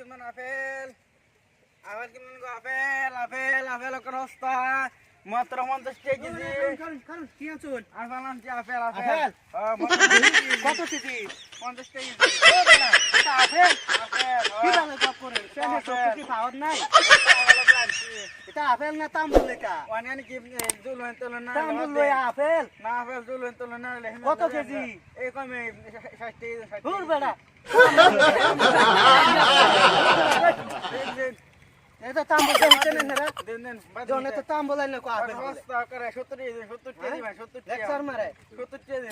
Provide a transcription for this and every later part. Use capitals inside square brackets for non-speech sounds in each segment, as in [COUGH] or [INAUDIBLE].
Apple? Apple গো apple? Apple apple okay হস্তা মাত্র পঞ্চাশ টাকা কেজি আপেল আনছি আপেল? আপেল কত কেজি। পঞ্চাশ টাকা আপেল আপেল। জব করে নাই। এটা আপেল না তাম্বুল লেখা অনেক কি জুলুন তুলুন না তাম্বুল লই আপেল? না আপেল জুলুন তুলুন না কত কেজি? এই কমে ষাট টাকা টাকা। বেটা দিন দিন এটা তাম্বুল দিন দিন জন দিন। এটা তাম্বুল আইলে কো বলে। হস্তা করে সত্তর টাকা দিন সত্তর টাকা দিবেন সত্তর টাকা লেকচার মারে সত্তর টাকা দিন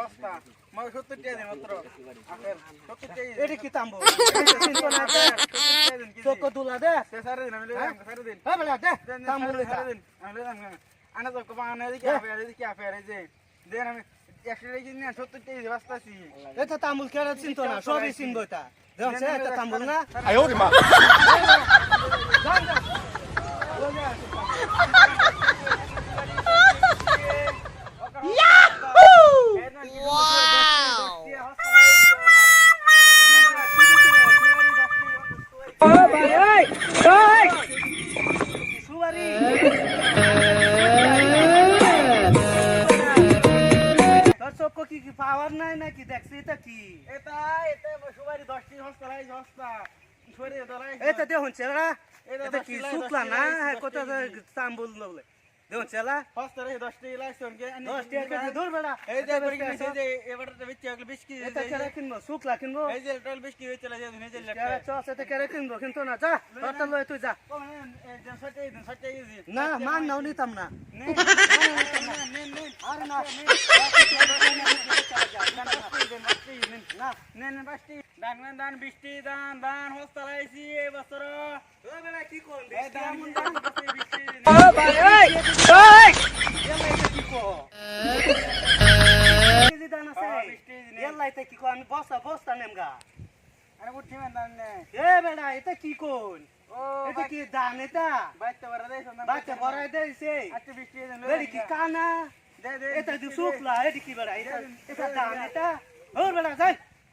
হস্তা মাত্র সত্তর টাকা দিন মাত্র আপেল সত্তর টাকা দিন এটা কি তাম্বুল এটা চিন্তা না দে চোখ দুলা দে সারা দিন আমি লেলাম সারা দিন এ বেটা দে তাম্বুল সারা দিন আমি আনা তো কবা আনা দেন আমি এটা তাম্বুল কেন চিন্তা না সবই চিনবো এটা দেখছে এটা তাম্বুল না সুবারি তোর চোখ কি কি পাওয়ার নাই নাকি দেখছি এটা কি এটা এটা সুপারি দশটি হস্তা লাই হস্তা সরে ধরাই এটা দেখুন চেলা এটা কি শুকলা না কত কেজি। তাম্বুল বলে দেখুন চেলা শুকলা কিনবো কিনবো কিন্তু না যা তুই যা না মান নাও নিতাম না আর না না নে নে বাস্তি দান দান দান বৃষ্টি দান দান হস্তা লাইছি এই বছর। কি কোন বৃষ্টি? কি কো কেজি দান আছে। বৃষ্টি দিনে। এল্লাইতে কি কো আমি বস্তা বস্তা নেমগা আরে উঠি মান এ বেড়া এটা কি কোন? এটা কি দান এটা? বাইতে বড় দেইছে আচ্ছা বৃষ্টি দেন কি কানা? দে দে এটা কি বেড়া? এটা এটা এটা? ওর বেড়া যাই।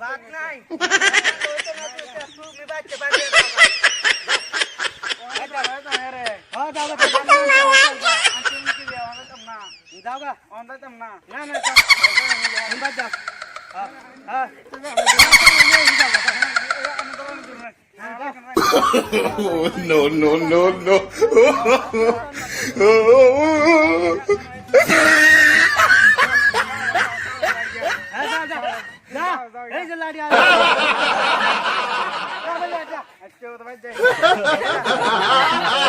बात नाही जाऊगा ऑनला तमना ना ना हम बात जा हाँ हाँ जाऊगा हम दोनों दूर ना [LAUGHS] no, no, no, no. [LAUGHS] [LAUGHS]